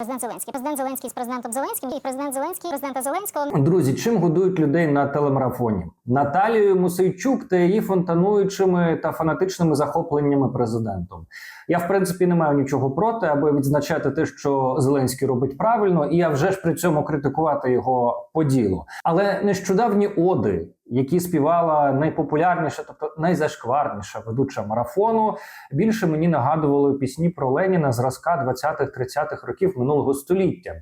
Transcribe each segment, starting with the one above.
Президент Зеленський, президент Зеленський з президентом Зеленським і президент Зеленський, президента Зеленського. Друзі, чим годують людей на телемарафоні? Наталією Мусейчук та її фонтануючими та фанатичними захопленнями президентом. Я в принципі не маю нічого проти, аби відзначати те, що Зеленський робить правильно, і я вже ж при цьому критикувати його по ділу. Але нещодавні оди, які співала найпопулярніша, тобто найзашкварніша ведуча марафону, більше мені нагадували пісні про Леніна зразка 20-30-х років минулого століття.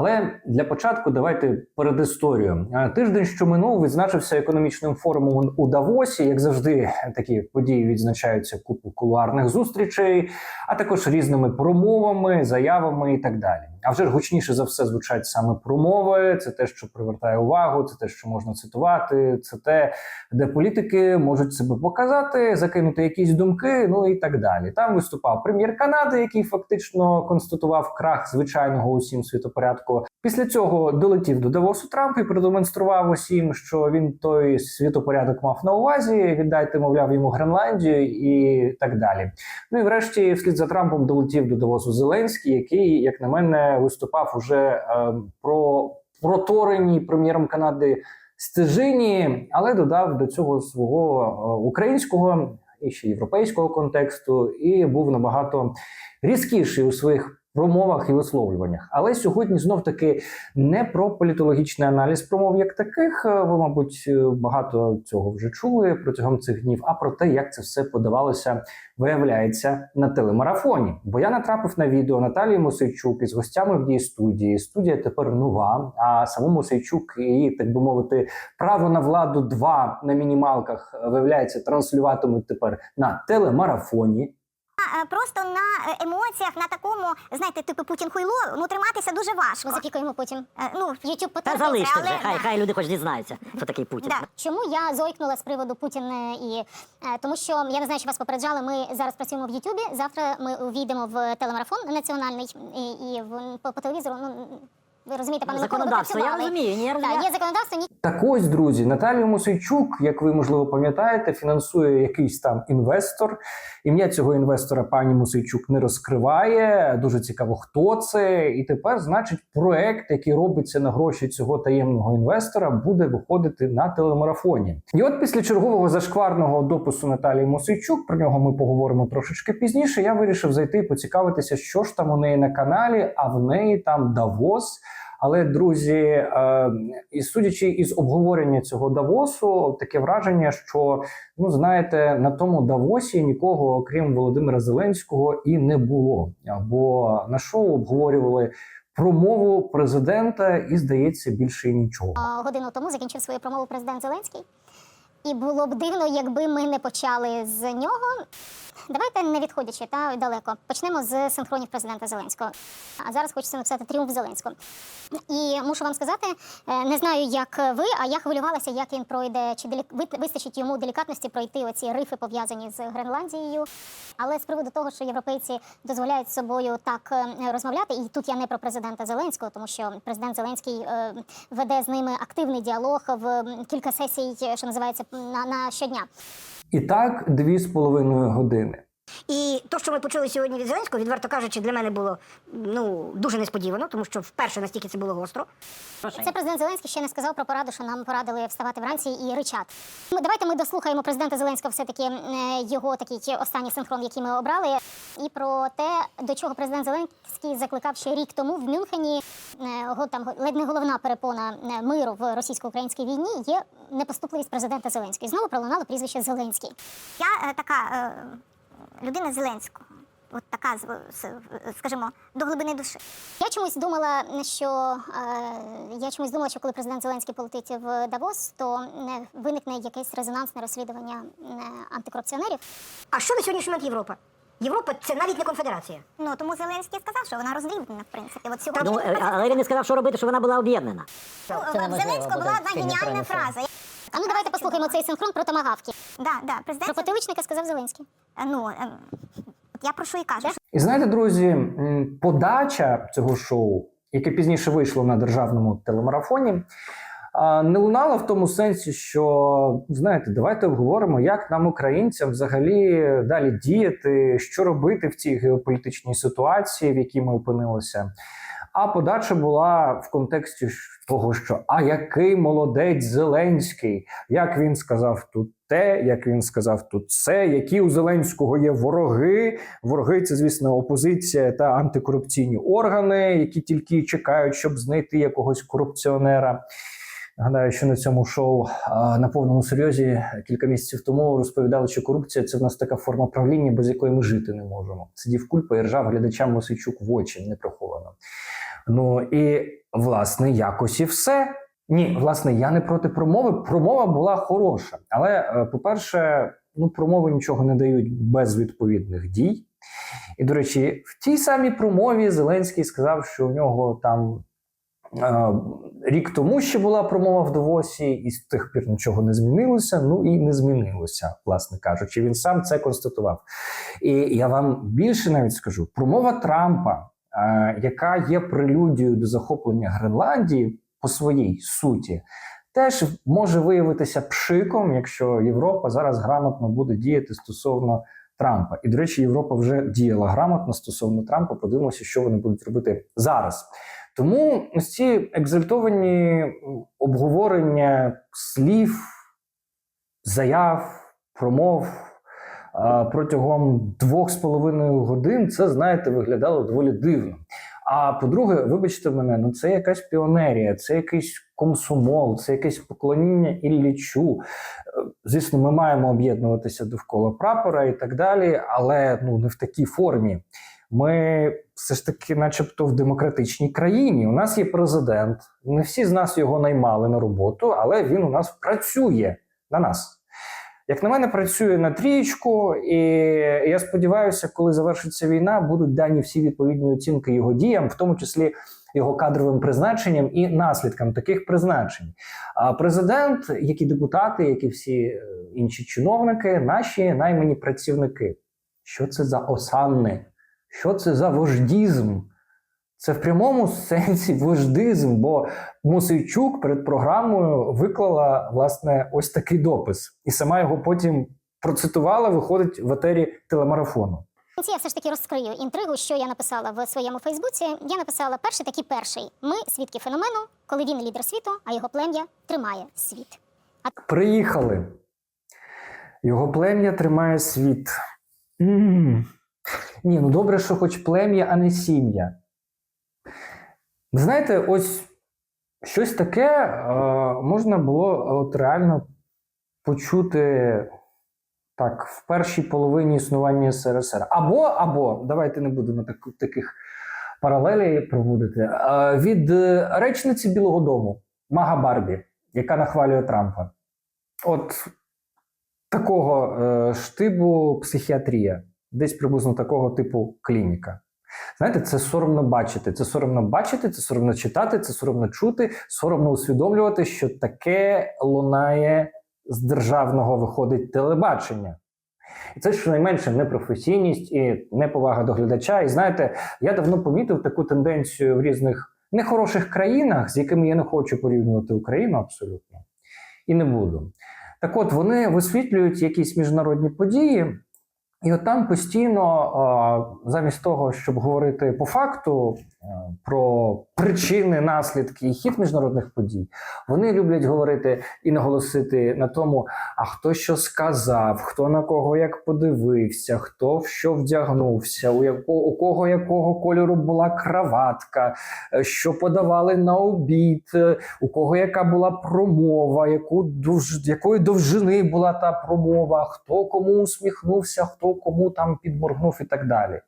Але для початку давайте перед історією. Е, Тиждень, що минув, відзначився економічним форумом у Давосі. Як завжди, такі події відзначаються купу кулуарних зустрічей, а також різними промовами, заявами і так далі. А вже ж гучніше за все звучать саме промови. Це те, що привертає увагу, це те, що можна цитувати, це те, де політики можуть себе показати, закинути якісь думки, ну і так далі. Там виступав прем'єр Канади, який фактично констатував крах звичайного усім світопорядку. Після цього долетів до Давосу Трамп і продемонстрував усім, що він той світопорядок мав на увазі. Віддайте, мовляв, йому Гренландію і так далі. Ну і врешті, вслід за Трампом долетів до Давосу Зеленський, який, як на мене, виступав уже е, про проторені прем'єром Канади стежині, але додав до цього свого е, українського і ще європейського контексту, і був набагато різкіший у своїх промовах і висловлюваннях. Але сьогодні знов таки не про політологічний аналіз промов як таких. Е, Ви, мабуть, е, багато цього вже чули протягом цих днів, а про те, як це все подавалося, виявляється на телемарафоні. Бо я натрапив на відео Наталії Мосейчук із гостями в її студії. Студія тепер нова. А саму Мосейчук і так би мовити, право на владу 2 на мінімалках е, виявляється транслюватимуть тепер на телемарафоні. Е, Просто на е, емоціях, на такому, знаєте, типу Путін хуйло, ну триматися дуже важко. Ми запікаємо потім. Е, Ну, YouTube Та залиште але вже, хай, хай люди хоч дізнаються, хто такий Путін. Да. Чому я зойкнула з приводу Путін і тому, що я не знаю, чи вас попереджали. Ми зараз працюємо в Ютубі. Завтра ми увійдемо в телемарафон національний і, і в по, по телевізору. Ну ви розумієте, пане Микола, ви Законодавство, я працювали. розумію, ні, я Так, розумію. є законодавство, ні Так ось, друзі, Наталію Мосейчук, як ви можливо пам'ятаєте, фінансує якийсь там інвестор. Ім'я цього інвестора пані Мосейчук не розкриває. Дуже цікаво, хто це. І тепер, значить, проект, який робиться на гроші цього таємного інвестора, буде виходити на телемарафоні. І от після чергового зашкварного допису Наталії Мосейчук, про нього ми поговоримо трошечки пізніше. Я вирішив зайти і поцікавитися, що ж там у неї на каналі, а в неї там Давос. Але друзі, е, і судячи із обговорення цього Давосу, таке враження, що ну знаєте, на тому Давосі нікого, окрім Володимира Зеленського, і не було. Бо на шоу обговорювали промову президента, і здається, більше нічого. Годину тому закінчив свою промову президент Зеленський. І було б дивно, якби ми не почали з нього. Давайте не відходячи та далеко. Почнемо з синхронів президента Зеленського. А зараз хочеться написати тріумф Зеленського. І мушу вам сказати, е, не знаю, як ви, а я хвилювалася, як він пройде, чи делік... вистачить йому делікатності пройти оці рифи пов'язані з Гренландією. Але з приводу того, що європейці дозволяють з собою так е, розмовляти, і тут я не про президента Зеленського, тому що президент Зеленський е, веде з ними активний діалог в кілька сесій, що називається на, на щодня. І так, дві з половиною години. І то, що ми почули сьогодні від Зеленського, відверто кажучи, для мене було ну дуже несподівано, тому що вперше настільки це було гостро. Це президент Зеленський ще не сказав про пораду, що нам порадили вставати вранці і ричати. Ми- Давайте ми дослухаємо президента Зеленського, все таки його такий останній синхрон, який ми обрали, і про те, до чого президент Зеленський закликав ще рік тому в Мюнхені. Е, го- Там ледь не головна перепона е, миру в російсько-українській війні є непоступливість президента Зеленського. І Знову пролунало прізвище Зеленський. Я е, така е, людина Зеленського, от така, скажімо, до глибини душі. Я чомусь думала, що е, я чомусь думала, що коли президент Зеленський полетить в Давос, то е, виникне якесь резонансне розслідування е, антикорупціонерів. А що на сьогоднішній момент Європа? Європа це навіть не конфедерація. Ну тому Зеленський сказав, що вона роздрібнена, в принципі. От сьогодні Ну, але він не сказав, що робити, щоб вона була об'єднана. Ну, Зеленського була одна геніальна фраза. А ну давайте послухаємо цей синхрон про томагавки. Да, да, Про президент. потиличника сказав Зеленський. Е, Ну, е, я про що і кажу. І знаєте, друзі, подача цього шоу, яке пізніше вийшло на державному телемарафоні, не лунала в тому сенсі, що знаєте, давайте обговоримо, як нам, українцям, взагалі далі діяти, що робити в цій геополітичній ситуації, в якій ми опинилися. А подача була в контексті того, що а який молодець Зеленський, як він сказав тут те, як він сказав тут це, які у Зеленського є вороги. Вороги це, звісно, опозиція та антикорупційні органи, які тільки чекають, щоб знайти якогось корупціонера. Нагадаю, що на цьому шоу на повному серйозі кілька місяців тому розповідали, що корупція це в нас така форма правління, без якої ми жити не можемо. Сидів кульпа і ржав глядачам Мосичук в очі неприховано. Ну і власне якось і все. Ні, власне, я не проти промови. Промова була хороша. Але, е, по-перше, ну, промови нічого не дають без відповідних дій. І, до речі, в тій самій промові Зеленський сказав, що у нього там е, рік тому ще була промова в Давосі, і з тих пір нічого не змінилося. Ну і не змінилося, власне кажучи. Він сам це констатував. І я вам більше навіть скажу: промова Трампа, яка є прелюдією до захоплення Гренландії по своїй суті, теж може виявитися пшиком, якщо Європа зараз грамотно буде діяти стосовно Трампа. І, до речі, Європа вже діяла грамотно стосовно Трампа. Подивимося, що вони будуть робити зараз. Тому ось ці екзальтовані обговорення слів, заяв, промов протягом двох з половиною годин це, знаєте, виглядало доволі дивно. А по-друге, вибачте мене, ну це якась піонерія, це якийсь комсомол, це якесь поклоніння Іллічу. Е, Звісно, ми маємо об'єднуватися довкола прапора і так далі, але ну не в такій формі. Ми все ж таки, начебто, в демократичній країні. У нас є президент. Не всі з нас його наймали на роботу, але він у нас працює на нас. Як на мене, працює на трієчку, і я сподіваюся, коли завершиться війна, будуть дані всі відповідні оцінки його діям, в тому числі його кадровим призначенням і наслідкам таких призначень. А президент, як і депутати, як і всі е, інші чиновники, наші наймані працівники. Що це за осанни? Що це за вождізм? Це в прямому сенсі вождизм, бо Мусейчук перед програмою виклала власне ось такий допис, і сама його потім процитувала, виходить в етері телемарафону. Я все ж таки розкрию інтригу, що я написала в своєму Фейсбуці. Я написала перший такий перший. Ми свідки феномену, коли він лідер світу, а його плем'я тримає світ. Приїхали. Його плем'я тримає світ. м Ні, ну добре, що хоч плем'я, а не сім'я. Ви знаєте, ось щось таке е, можна було от реально почути так в першій половині існування СРСР. Або, або, давайте не будемо так, таких паралелей проводити. Е, від е, речниці Білого Дому Мага Барбі, яка нахвалює Трампа. От такого е, штибу психіатрія, десь приблизно такого типу клініка. Знаєте, це соромно бачити. Це соромно бачити, це соромно читати, це соромно чути, соромно усвідомлювати, що таке лунає з державного виходить телебачення. І це щонайменше непрофесійність і неповага до глядача. І знаєте, я давно помітив таку тенденцію в різних нехороших країнах, з якими я не хочу порівнювати Україну абсолютно, і не буду. Так от вони висвітлюють якісь міжнародні події, і от там постійно, замість того, щоб говорити по факту про причини, наслідки і хід міжнародних подій, вони люблять говорити і наголосити на тому, а хто що сказав, хто на кого як подивився, хто в що вдягнувся, у якого у кого якого кольору була краватка, е, що подавали на обід, е, у кого яка була промова, яку якої довжини була та промова, хто кому усміхнувся, хто кому там підморгнув і так далі.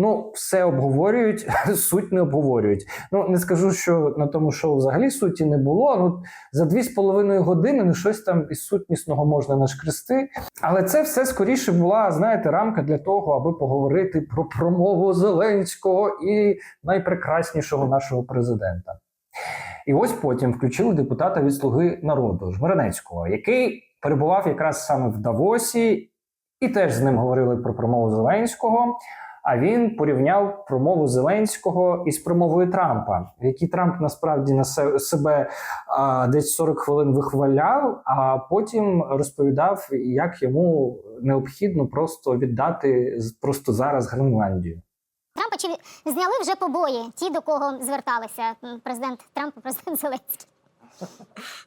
Ну, все обговорюють, суть не обговорюють. Ну, не скажу, що на тому шоу взагалі суті не було. Ну, за дві з половиною години ну, щось там із сутнісного можна нашкрести. Але це все скоріше була, знаєте, рамка для того, аби поговорити про промову Зеленського і найпрекраснішого нашого президента. І ось потім включили депутата від Слуги народу Жмеренецького, який перебував якраз саме в Давосі, і теж з ним говорили про промову Зеленського. А він порівняв промову Зеленського із промовою Трампа, в якій Трамп насправді на себе а, десь 40 хвилин вихваляв, а потім розповідав, як йому необхідно просто віддати просто зараз Гренландію. Трампа чи зняли вже побої ті, до кого зверталися президент Трамп і президент Зеленський?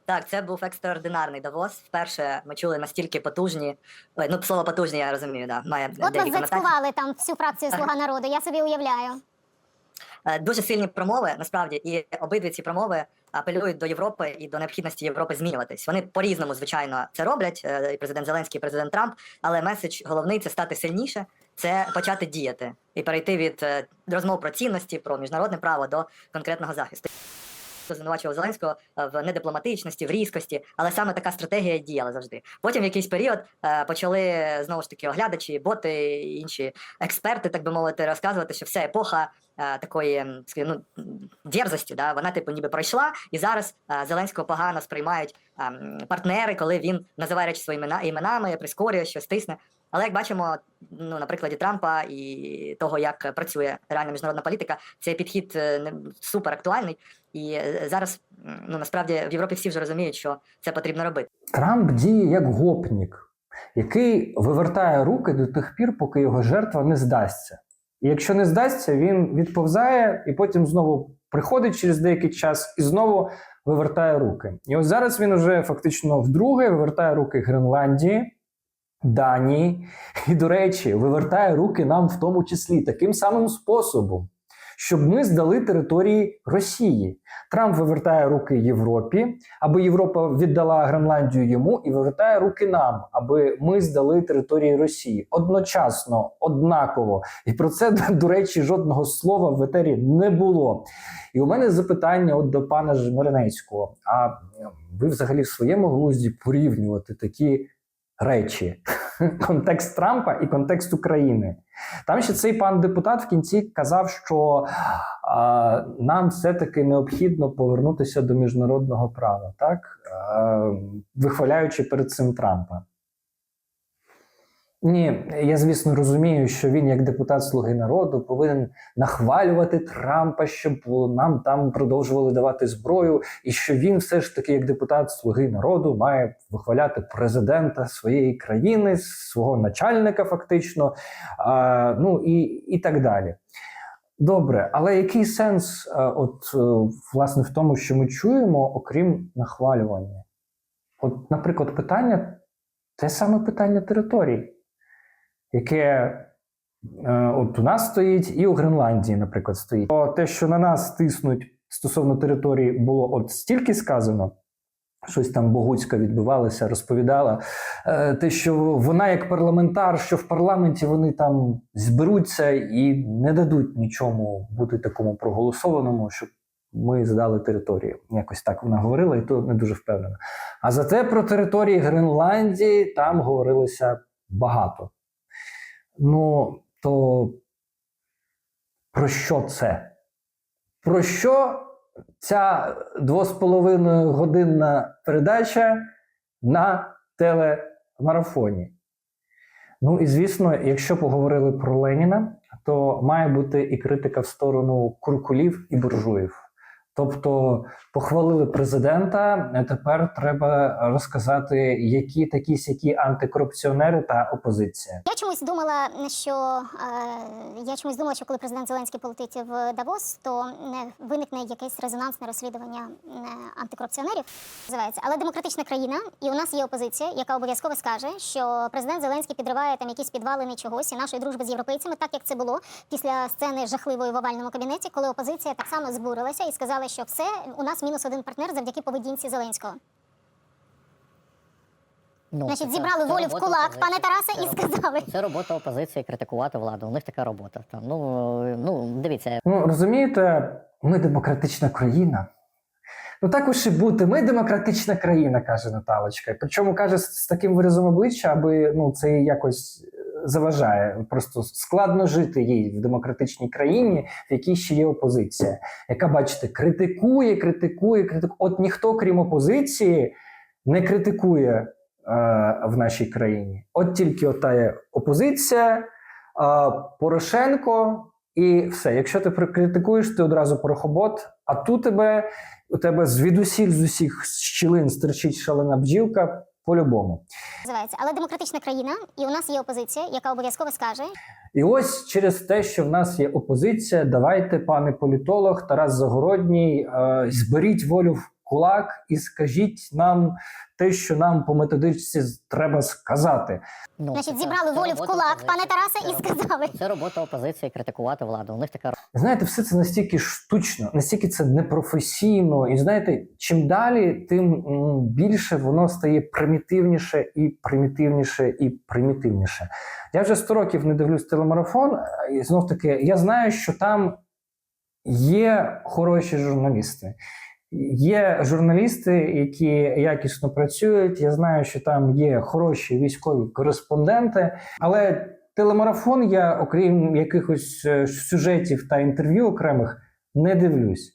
Так, це був екстраординарний Давос. Вперше ми чули настільки потужні. Ой, ну слово потужні, я розумію, да, має От деякі конотації. зацькували там всю фракцію Слуга народу. Я собі уявляю. Е, Дуже сильні промови, насправді, і обидві ці промови апелюють до Європи і до необхідності Європи змінюватись. Вони по-різному, звичайно, це роблять. е, І президент Зеленський, і президент Трамп. Але меседж головний це стати сильніше, це почати діяти і перейти від е, розмов про цінності, про міжнародне право до конкретного захисту. Звинувачував Зеленського е, в недипломатичності, в різкості, але саме така стратегія діяла завжди. Потім в якийсь період е, почали знову ж таки оглядачі, боти, інші експерти, так би мовити, розказувати, що вся епоха е, такої ну, дерзості, да, вона типу ніби пройшла, і зараз е, Зеленського погано сприймають е, м, партнери, коли він називає речі своїми іменами, прискорює щось тисне. Але як бачимо, ну на прикладі Трампа і того, як працює реальна міжнародна політика, цей підхід е, не супер актуальний. І е, зараз ну насправді в Європі всі вже розуміють, що це потрібно робити. Трамп діє як гопнік, який вивертає руки до тих пір, поки його жертва не здасться. І якщо не здасться, він відповзає і потім знову приходить через деякий час і знову вивертає руки. І ось зараз він уже фактично вдруге вивертає руки Гренландії, Данії і, до речі, вивертає руки нам в тому числі таким самим способом, щоб ми здали території Росії. Трамп вивертає руки Європі, аби Європа віддала Гренландію йому, і вивертає руки нам, аби ми здали території Росії одночасно, однаково. І про це, до речі, жодного слова в етері не було. І у мене запитання от до пана Жмеренецького: а ви взагалі в своєму глузді порівнювати такі речі? Контекст Трампа і контекст України. Там ще цей пан депутат в кінці казав, що а, нам все-таки необхідно повернутися до міжнародного права, так? А, вихваляючи перед цим Трампа. Ні, я звісно розумію, що він, як депутат Слуги народу, повинен нахвалювати Трампа, щоб нам там продовжували давати зброю, і що він все ж таки, як депутат Слуги народу, має вихваляти президента своєї країни, свого начальника, фактично, а, ну і, і так далі. Добре, але який сенс, е, от е, власне, в тому, що ми чуємо, окрім нахвалювання? От, наприклад, питання те саме питання територій, яке е, от у нас стоїть, і у Гренландії, наприклад, стоїть. О, те, що на нас тиснуть стосовно території, було от стільки сказано. Щось там Богуцька відбувалося, розповідала. Е, те, що вона як парламентар, що в парламенті вони там зберуться і не дадуть нічому бути такому проголосованому, щоб ми здали територію. Якось так вона говорила, і то не дуже впевнена. А зате про території Гренландії там говорилося багато. Ну, то про що це? Про що ця двосполовиною годинна передача на телемарафоні? Ну і звісно, якщо поговорили про Леніна, то має бути і критика в сторону куркулів і буржуїв. Тобто похвалили президента. Тепер треба розказати, які такі сякі антикорупціонери та опозиція. Я чомусь думала, що е, я чомусь думала, що коли президент Зеленський полетить в Давос, то не виникне якесь резонансне розслідування е, антикорупціонерів. Називається, але демократична країна, і у нас є опозиція, яка обов'язково скаже, що президент Зеленський підриває там якісь підвалини чогось і нашої дружби з європейцями, так як це було після сцени жахливої в овальному кабінеті, коли опозиція так само збурилася і сказала, що все у нас мінус один партнер завдяки поведінці Зеленського. Ну, Значить, це- зібрали це волю в кулак, опозиції. пане Тарасе, Це і сказали. Це робота опозиції критикувати владу. У них така робота. Там ну ну дивіться, Ну розумієте, ми демократична країна. Ну також і бути. Ми демократична країна, каже Наталочка. Причому каже з, таким виразом обличчя, аби ну це якось е, заважає. Просто складно жити їй в демократичній країні, в якій ще є опозиція, яка, бачите, критикує, критикує, критикує. От ніхто, крім опозиції, не критикує е, в нашій країні. От тільки ота є опозиція, е, Порошенко. І все, якщо ти прикритикуєш, ти одразу порохобот, а тут тебе у тебе звідусіль з усіх щілин стерчить шалена бджілка по-любому. Називається, але демократична країна, і у нас є опозиція, яка обов'язково скаже, І ось через те, що в нас є опозиція, давайте, пане політолог Тарас Загородній, е, зберіть волю в кулак і скажіть нам те, що нам по методичці треба сказати. Ну, значить, це- зібрали це волю в робота кулак, опозиції. пане Тарасе, Це і сказали. Це робота опозиції критикувати владу. У них така Знаєте, все це настільки штучно, настільки це непрофесійно, і знаєте, чим далі, тим м, більше воно стає примітивніше і примітивніше і примітивніше. Я вже 100 років не дивлюсь телемарафон, і знов таки я знаю, що там є хороші журналісти. Є журналісти, які якісно працюють. Я знаю, що там є хороші військові кореспонденти, але телемарафон я, окрім якихось е, сюжетів та інтерв'ю окремих, не дивлюсь.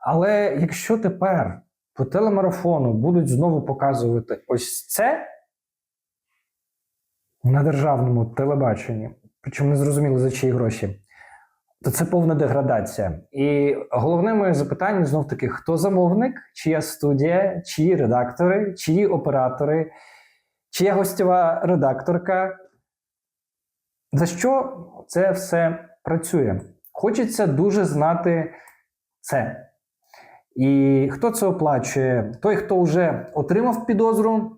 Але якщо тепер по телемарафону будуть знову показувати ось це на державному телебаченні, причому не зрозуміло за чиї гроші, то це повна деградація. І головне моє запитання знов таки: хто замовник, чия студія, чиї редактори, чиї оператори, чия гостєва редакторка. За що це все працює? Хочеться дуже знати це. І хто це оплачує? Той, хто вже отримав підозру,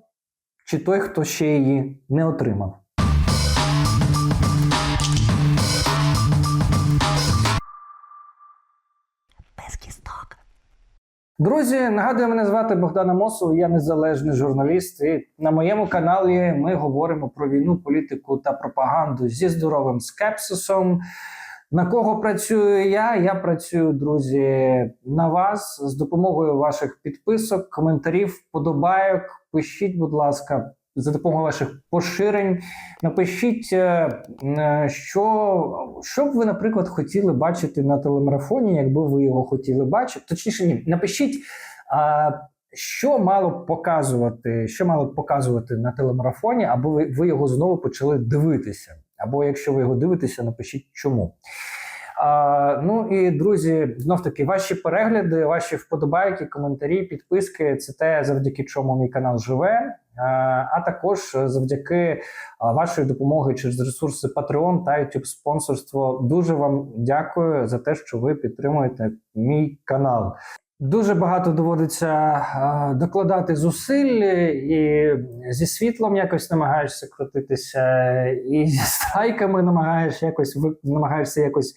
чи той, хто ще її не отримав. Друзі, нагадую, мене звати Богдана Мосов, я незалежний журналіст. І на моєму каналі ми говоримо про війну, політику та пропаганду зі здоровим скепсисом. На кого працюю я? Я працюю, друзі, на вас з допомогою ваших підписок, коментарів, вподобайок. Пишіть, будь ласка, за допомогою ваших поширень. Напишіть, е, е, що, що б ви, наприклад, хотіли бачити на телемарафоні, якби ви його хотіли бачити. Точніше, ні, напишіть, що мало б показувати, що мало б показувати на телемарафоні, або ви, ви його знову почали дивитися. Або якщо ви його дивитеся, напишіть чому. А, ну і друзі, знов таки, ваші перегляди, ваші вподобайки, коментарі, підписки це те, завдяки чому мій канал живе. А, а також завдяки а, вашої допомоги через ресурси Patreon та YouTube спонсорство. Дуже вам дякую за те, що ви підтримуєте мій канал. Дуже багато доводиться е, докладати зусиль, і зі світлом якось намагаєшся крутитися, і зі страйками намагаєш якось намагаєшся якось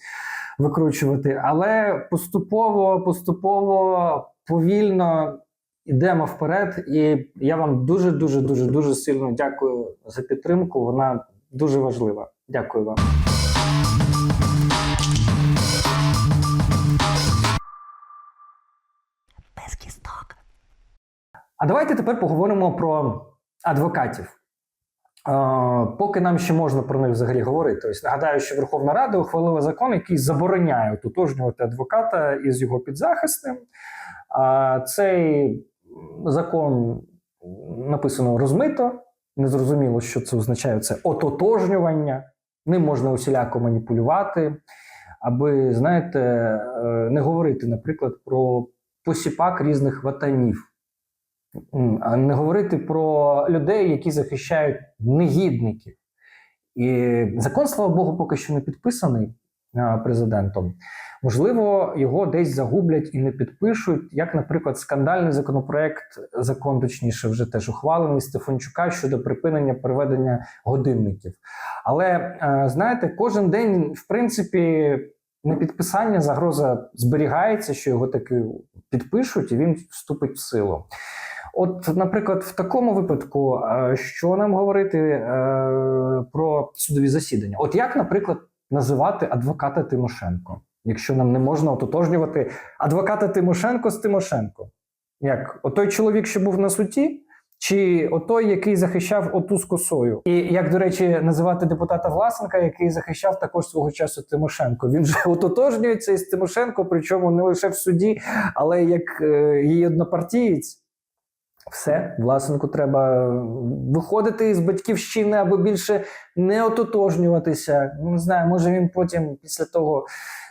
викручувати. Але поступово, поступово, повільно йдемо вперед. І я вам дуже, дуже, дуже, дуже сильно дякую за підтримку. Вона дуже важлива. Дякую вам. А давайте тепер поговоримо про адвокатів. Е, поки нам ще можна про них взагалі говорити. Ось нагадаю, що Верховна Рада ухвалила закон, який забороняє ототожнювати адвоката із його підзахисним. Цей закон написано розмито, незрозуміло, що це означає це ототожнювання. Ним можна усіляко маніпулювати, аби, знаєте, е, не говорити, наприклад, про посіпак різних ватанів. А не говорити про людей, які захищають негідників. І закон, слава Богу, поки що не підписаний президентом. Можливо, його десь загублять і не підпишуть, як, наприклад, скандальний законопроект, закон точніше, вже теж ухвалений Стефанчука щодо припинення переведення годинників. Але е, знаєте, кожен день, в принципі, на підписання загроза зберігається, що його таки підпишуть, і він вступить в силу. От, наприклад, в такому випадку, е, що нам говорити е, про судові засідання? От як, наприклад, називати адвоката Тимошенко, якщо нам не можна ототожнювати адвоката Тимошенко з Тимошенко? Як отой чоловік, що був на суді, чи отой, який захищав оту з косою? І як, до речі, називати депутата Власенка, який захищав також свого часу Тимошенко? Він же ототожнюється із Тимошенко, причому не лише в суді, але як е, її однопартієць. Все, Власенку треба виходити із батьківщини або більше не ототожнюватися. Не знаю, може він потім, після того,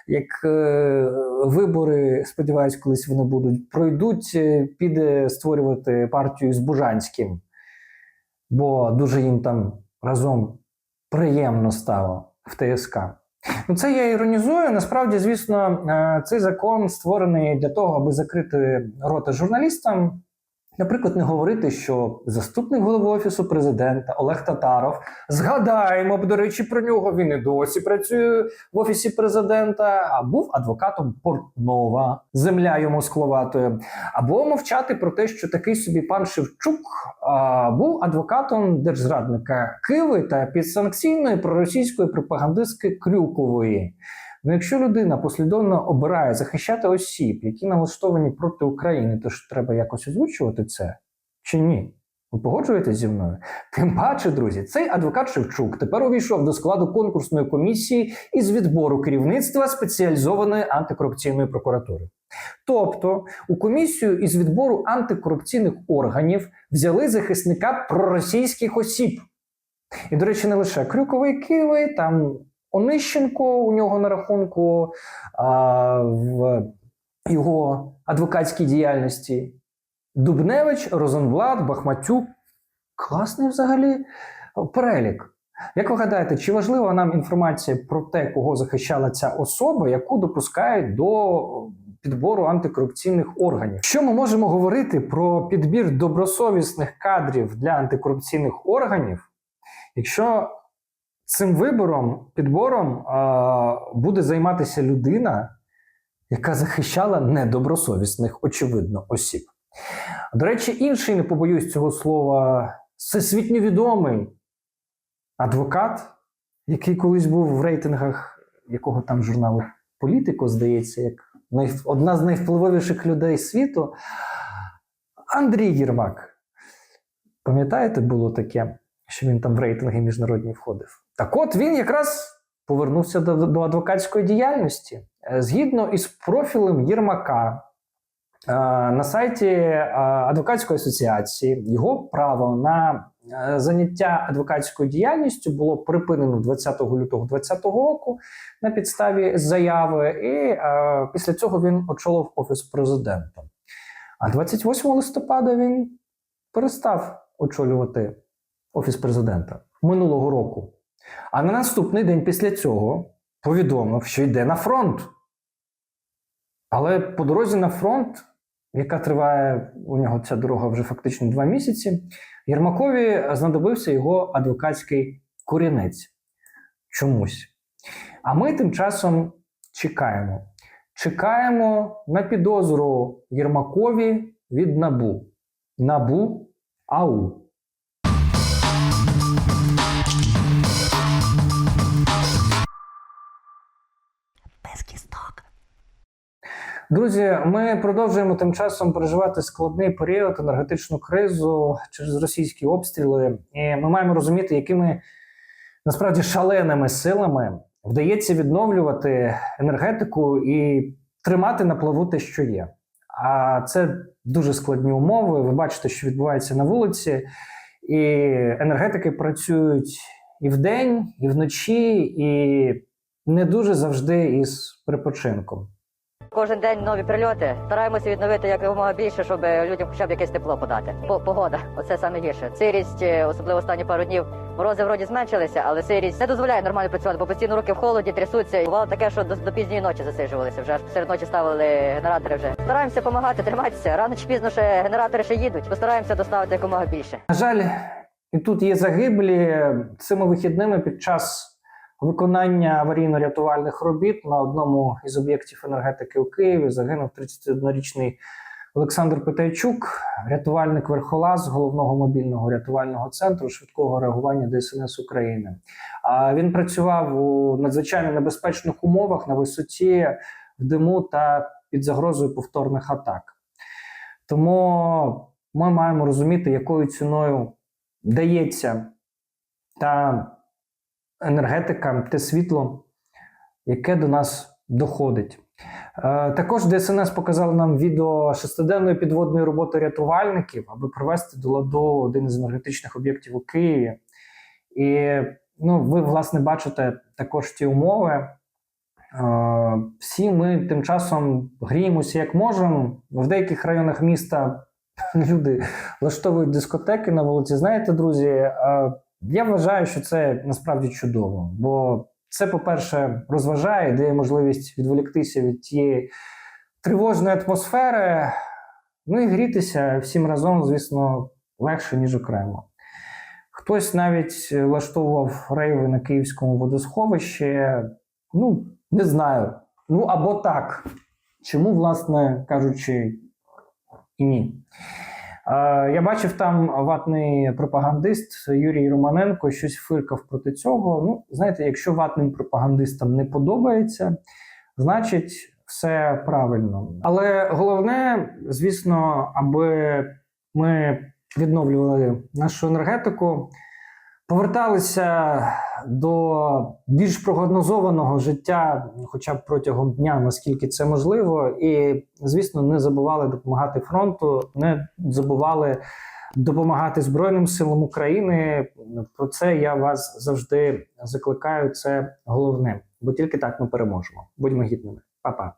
як е, вибори, сподіваюсь, колись вони будуть, пройдуть, е, піде створювати партію з Бужанським. бо дуже їм там разом приємно стало в ТСК. Ну, це я іронізую. Насправді, звісно, е, цей закон створений для того, аби закрити рота журналістам. Наприклад, не говорити, що заступник голови офісу президента Олег Татаров згадаємо б, до речі, про нього. Він і досі працює в офісі президента, а був адвокатом Портнова, земля йому скловатою. Або мовчати про те, що такий собі пан Шевчук а, був адвокатом держзрадника Киви та підсанкційної проросійської пропагандистки Крюкової. Ну, якщо людина послідовно обирає захищати осіб, які налаштовані проти України, то ж треба якось озвучувати це чи ні? Ви погоджуєтесь зі мною? Тим паче, друзі, цей адвокат Шевчук тепер увійшов до складу конкурсної комісії із відбору керівництва спеціалізованої антикорупційної прокуратури. Тобто у комісію із відбору антикорупційних органів взяли захисника проросійських осіб. І, до речі, не лише Крюковий Киви, там Онищенко у нього на рахунку а, в його адвокатській діяльності. Дубневич, Розенблат, Бахматюк. Класний взагалі перелік. Як ви гадаєте, чи важлива нам інформація про те, кого захищала ця особа, яку допускають до підбору антикорупційних органів? Що ми можемо говорити про підбір добросовісних кадрів для антикорупційних органів, якщо цим вибором, підбором буде займатися людина, яка захищала недобросовісних, очевидно, осіб? До речі, інший, не побоюсь цього слова, всесвітньо відомий адвокат, який колись був в рейтингах якого там журналу Політико, здається, як одна з найвпливовіших людей світу. Андрій Єрмак. Пам'ятаєте, було таке, що він там в рейтинги міжнародні входив? Так от він якраз повернувся до, до адвокатської діяльності. Е, Згідно із профілем Єрмака, е, на сайті е, адвокатської асоціації його право на заняття адвокатською діяльністю було припинено 20 лютого 2020 року на підставі заяви, і після цього він очолив офіс президента. А 28 листопада він перестав очолювати офіс президента минулого року. А на наступний день після цього повідомив, що йде на фронт. Але по дорозі на фронт, яка триває у нього ця дорога вже фактично два місяці, Єрмакові знадобився його адвокатський корінець чомусь. А ми тим часом чекаємо. Чекаємо на підозру Єрмакові від Набу. Набу АУ. Друзі, ми продовжуємо тим часом переживати складний період, енергетичну кризу через російські обстріли. І ми маємо розуміти, якими насправді шаленими силами вдається відновлювати енергетику і тримати на плаву те, що є. А це дуже складні умови. Ви бачите, що відбувається на вулиці, і енергетики працюють і вдень, і вночі, і не дуже завжди із припочинком. Кожен день нові прильоти. Стараємося відновити якомога більше, щоб людям хоча б якесь тепло подати. По- Погода, оце саме гірше. Сирість, е, особливо останні пару днів. Морози вроді зменшилися, але сирість не дозволяє нормально працювати, бо постійно руки в холоді трясуться. Бувало таке, що до, до пізньої ночі засиджувалися. Вже аж серед ночі ставили генератори. Вже стараємося допомагати, триматися. Рано чи пізно ще генератори ще їдуть. Постараємося доставити якомога більше. На жаль, і тут є загиблі цими вихідними під час виконання аварійно-рятувальних робіт на одному із об'єктів енергетики у Києві загинув 31-річний Олександр Петайчук, рятувальник верхолаз головного мобільного рятувального центру швидкого реагування ДСНС України. Він працював у надзвичайно небезпечних умовах на висоті в диму та під загрозою повторних атак. Тому ми маємо розуміти, якою ціною дається та енергетика, те світло, яке до нас доходить. Е, Також ДСНС показали нам відео шестиденної підводної роботи рятувальників, аби привести до ладу один із енергетичних об'єктів у Києві. І ну, ви, власне, бачите також ті умови. Е, Всі ми тим часом гріємося як можемо. В деяких районах міста люди влаштовують дискотеки на вулиці. Знаєте, друзі, е, я вважаю, що це насправді чудово, бо це, по-перше, розважає, дає можливість відволіктися від тієї тривожної атмосфери, ну і грітися всім разом, звісно, легше, ніж окремо. Хтось навіть влаштовував рейви на київському водосховищі. Ну, не знаю. Ну або так. Чому, власне кажучи, і ні. Я бачив там ватний пропагандист Юрій Романенко щось фиркав проти цього. Ну, знаєте, якщо ватним пропагандистам не подобається, значить все правильно. Але головне, звісно, аби ми відновлювали нашу енергетику, поверталися до більш прогнозованого життя, хоча б протягом дня, наскільки це можливо, і звісно, не забували допомагати фронту, не забували допомагати Збройним силам України. Про це я вас завжди закликаю. Це головне, бо тільки так ми переможемо. Будьмо гідними, Па-па.